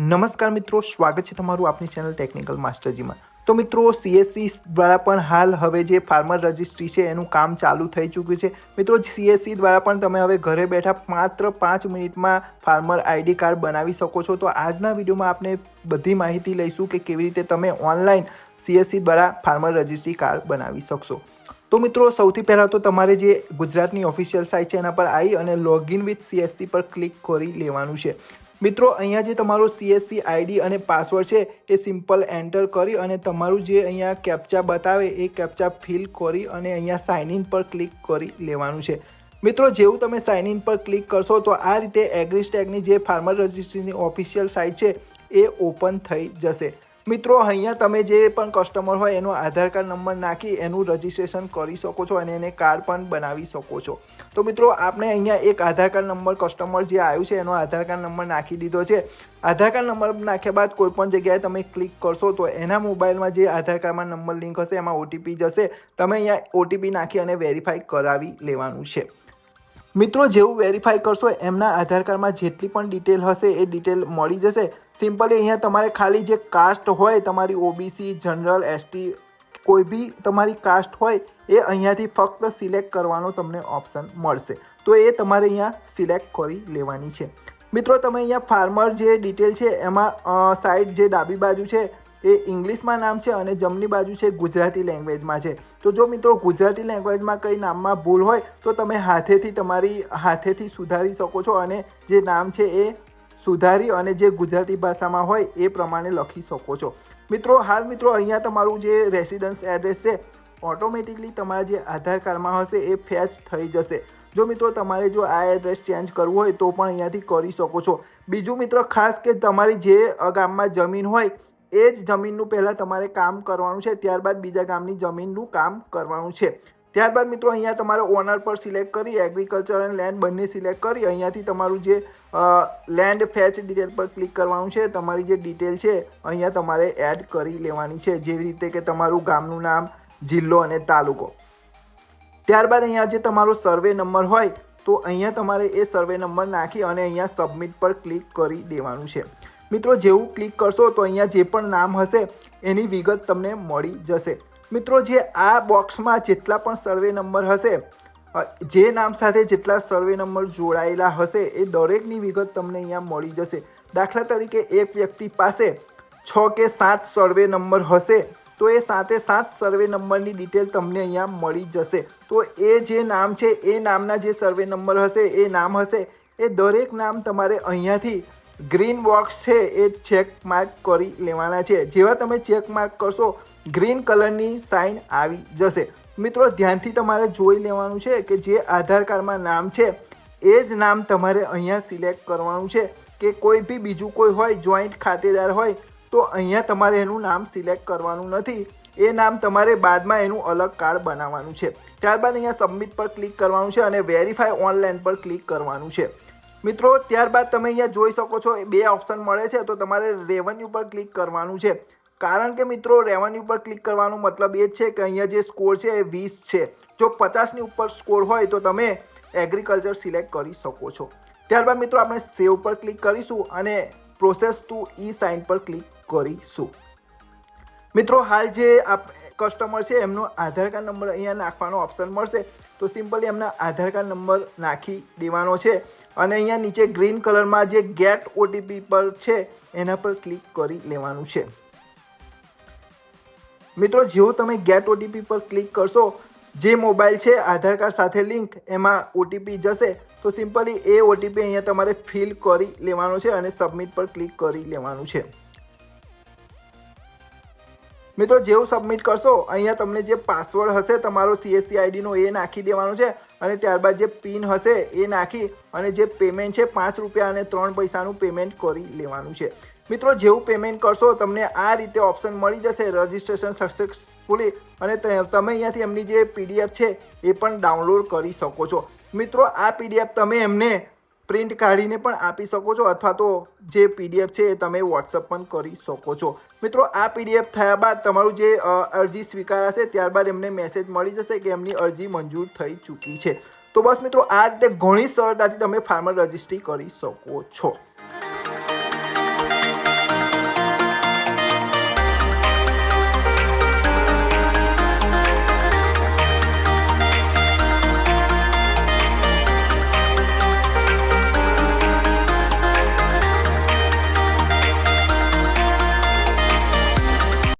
નમસ્કાર મિત્રો, સ્વાગત છે તમારું આપની ચેનલ ટેકનિકલ માસ્ટરજીમાં તો મિત્રો સીએસસી દ્વારા પણ હાલ હવે જે ફાર્મર રજિસ્ટ્રી છે, એનું કામ ચાલુ થઈ ચૂક્યું છે. મિત્રો સીએસસી દ્વારા પણ તમે હવે ઘરે બેઠા માત્ર પાંચ મિનિટમાં ફાર્મર આઈડી કાર્ડ બનાવી શકો છો. તો આજના વિડીયોમાં આપણે બધી માહિતી લઈશું કે કેવી રીતે તમે ઓનલાઈન સીએસસી દ્વારા ફાર્મર રજિસ્ટ્રી કાર્ડ બનાવી શકશો. તો મિત્રો, સૌથી પહેલાં તો તમારે જે ગુજરાતની ઓફિશિયલ સાઇટ છે, એના પર આવી અને લોગિન વિથ સીએસસી પર ક્લિક કરી લેવાનું છે. મિત્રો, અહીંયા જે તમારો સીએસસી આઈડી અને પાસવર્ડ છે, એ સિમ્પલ એન્ટર કરી અને તમારું જે અહીંયા કેપ્ચા બતાવે, એ કેપ્ચા ફિલ કરી અને અહીંયા સાઇન ઇન પર ક્લિક કરી લેવાનું છે. મિત્રો, જેવું તમે સાઇન ઇન પર ક્લિક કરશો, તો આ રીતે એગ્રીસ્ટેગની જે ફાર્મર રજિસ્ટ્રીની ઓફિશિયલ સાઇટ છે, એ ઓપન થઈ જશે. મિત્રો, અહીંયા તમે જે પણ કસ્ટમર હોય એનો આધાર કાર્ડ નંબર નાખી એનું રજિસ્ટ્રેશન કરી શકો છો અને એને કાર્ડ પણ બનાવી શકો છો. તો મિત્રો, આપણે અહીંયા એક આધાર કાર્ડ નંબર કસ્ટમર જે આવ્યું છે એનો આધાર કાર્ડ નંબર નાખી દીધો છે. આધાર કાર્ડ નંબર નાખ્યા બાદ કોઈ પણ જગ્યાએ તમે ક્લિક કરશો તો એના મોબાઈલમાં જે આધાર કાર્ડમાં નંબર લિંક હશે એમાં ઓટીપી જશે. તમે અહીંયા ઓટીપી નાખી અને વેરીફાઈ કરાવી લેવાનું છે. મિત્રો, જેવું વેરીફાઈ કરશો, એમના આધાર કાર્ડમાં જેટલી પણ ડિટેલ હશે, એ ડિટેલ મળી જશે. સિમ્પલી અહીંયા તમારે ખાલી જે કાસ્ટ હોય, તમારી ઓબીસી જનરલ એસટી કોઈ બી તમારી કાસ્ટ હોય, એ અહીંયાથી ફક્ત સિલેક્ટ કરવાનો તમને ઓપ્શન મળશે. તો એ તમારે અહીંયા સિલેક્ટ કરી લેવાની છે. મિત્રો, તમે અહીંયા ફાર્મર જે ડિટેલ છે, એમાં સાઈડ જે ડાબી બાજુ છે એ ઇંગ્લિશમાં નામ છે અને જમણી બાજુ છે ગુજરાતી લેંગ્વેજમાં છે. તો જો મિત્રો ગુજરાતી લેંગ્વેજમાં કંઈ નામમાં ભૂલ હોય, તો તમે હાથેથી તમારી, હાથેથી સુધારી શકો છો અને જે નામ છે એ સુધારી અને જે ગુજરાતી ભાષામાં હોય એ પ્રમાણે લખી શકો છો. મિત્રો, હાલ મિત્રો અહીંયા તમારું જે રેસિડન્સ એડ્રેસ છે ઓટોમેટિકલી તમારા જે આધાર કાર્ડમાં હશે એ ફેચ થઈ જશે. જો મિત્રો તમારે જો આ એડ્રેસ ચેન્જ કરવું હોય તો પણ અહીંયાથી કરી શકો છો. બીજું મિત્રો, ખાસ કે તમારી જે ગામમાં જમીન હોય એ જ જમીનનું પહેલાં તમારે કામ કરવાનું છે, ત્યારબાદ બીજા ગામની જમીનનું કામ કરવાનું છે. ત્યારબાદ મિત્રો, અહીંયા તમારે ઓનર પર સિલેક્ટ કરી એગ્રીકલ્ચર અને લેન્ડ બંને સિલેક્ટ કરી, અહીંયાથી તમારું જે લેન્ડ ફેચ ડિટેલ પર ક્લિક કરવાનું છે, તમારી જે ડિટેલ છે, અહીંયા તમારે એડ કરી લેવાની છે, જેવી રીતે કે તમારું ગામનું નામ, જિલ્લો અને તાલુકો. ત્યારબાદ અહીંયા જે તમારો સર્વે નંબર હોય, તો અહીંયા તમારે એ સર્વે નંબર નાખી અને અહીંયા સબમિટ પર ક્લિક કરી દેવાનું છે. મિત્રો, જેવું ક્લિક કરશો તો અહીંયા જે પણ નામ હશે, એની વિગત તમને મળી જશે. મિત્રો, જે આ બોક્સમાં જેટલા પણ સર્વે નંબર હશે જે નામ સાથે જેટલા સર્વે નંબર જોડાયેલા હશે, એ દરેકની વિગત તમને અહીંયા મળી જશે. દાખલા તરીકે, એક વ્યક્તિ પાસે છ કે સાત સર્વે નંબર હશે, તો એ સાતે સાત સર્વે નંબરની ડિટેલ તમને અહીંયા મળી જશે. તો એ જે નામ છે, એ નામના જે સર્વે નંબર હશે, એ નામ હશે, એ દરેક નામ તમારે અહીંયાથી ગ્રીન બોક્સ છે એ ચેક માર્ક કરી લેવાના છે. જેવા તમે ચેક માર્ક કરશો, ગ્રીન કલરની સાઇન આવી જશે. મિત્રો, ધ્યાનથી તમારે જોઈ લેવાનું છે કે જે આધાર કાર્ડમાં નામ છે, એ જ નામ તમારે અહીંયા સિલેક્ટ કરવાનું છે. કે કોઈ બી બીજું કોઈ હોય જોઈન્ટ ખાતેદાર હોય, તો અહીંયા તમારે એનું નામ સિલેક્ટ કરવાનું નથી. એ નામ તમારે બાદમાં એનું અલગ કાર્ડ બનાવવાનું છે. ત્યારબાદ અહીંયા સબમિટ પર ક્લિક કરવાનું છે અને વેરીફાઈ ઓનલાઈન પર ક્લિક કરવાનું છે. મિત્રો, ત્યારબાદ તમે અહીંયા જોઈ શકો છો બે ઓપ્શન મળે છે, તો તમારે રેવન્યુ પર ક્લિક કરવાનું છે. કારણ કે મિત્રો રેવન્યુ પર ક્લિક કરવાનો મતલબ એ છે કે અહીંયા જે સ્કોર છે એ વીસ છે. જો પચાસની ઉપર સ્કોર હોય તો તમે એગ્રીકલ્ચર સિલેક્ટ કરી શકો છો. ત્યારબાદ મિત્રો, આપણે સેવ પર ક્લિક કરીશું અને પ્રોસેસ ટુ ઈ સાઇન પર ક્લિક કરીશું. મિત્રો, હાલ જે આપ કસ્ટમર છે, એમનો આધાર કાર્ડ નંબર અહીંયા નાખવાનો ઓપ્શન મળશે. તો સિમ્પલી એમના આધાર કાર્ડ નંબર નાખી દેવાનો છે. અને અહીંયા નીચે ગ્રીન કલરમાં જે ગેટ ઓટીપી પર છે, એના પર ક્લિક કરી લેવાનું છે. મિત્રો, જેવું તમે ગેટ ઓટીપી પર ક્લિક કરશો, જે મોબાઈલ છે, આધાર કાર્ડ સાથે લિંક, એમાં ઓટીપી જશે, તો સિમ્પલી એ ઓટીપી અહીંયા તમારે ફિલ કરી લેવાનો છે અને સબમિટ પર ક્લિક કરી લેવાનું છે. મિત્રો, જેવું સબમિટ કરશો, અહીંયા તમને જે પાસવર્ડ હશે, તમારો સીએસસી આઈડીનો એ નાખી દેવાનો છે અને ત્યારબાદ જે પિન હશે એ નાખી અને જે પેમેન્ટ છે પાંચ રૂપિયા અને ત્રણ પૈસાનું પેમેન્ટ કરી લેવાનું છે. મિત્રો, જેવું પેમેન્ટ કરશો તમને આ રીતે ઓપ્શન મળી જશે રજિસ્ટ્રેશન સક્સેસફુલી અને તમે અહીંયાથી એમની જે પીડીએફ છે એ પણ ડાઉનલોડ કરી શકો છો. મિત્રો, આ પીડીએફ તમે એમને પ્રિન્ટ કાઢીને પણ આપી શકો છો અથવા તો જે પીડીએફ છે એ તમે વોટ્સઅપ પણ કરી શકો છો. મિત્રો, આ પીડીએફ થયા બાદ તમારું જે અરજી સ્વીકારાશે ત્યારબાદ એમને મેસેજ મળી જશે કે એમની અરજી મંજૂર થઈ ચૂકી છે. તો બસ મિત્રો, આ રીતે ઘણી સરળતાથી તમે ફાર્મર રજિસ્ટ્રી કરી શકો છો.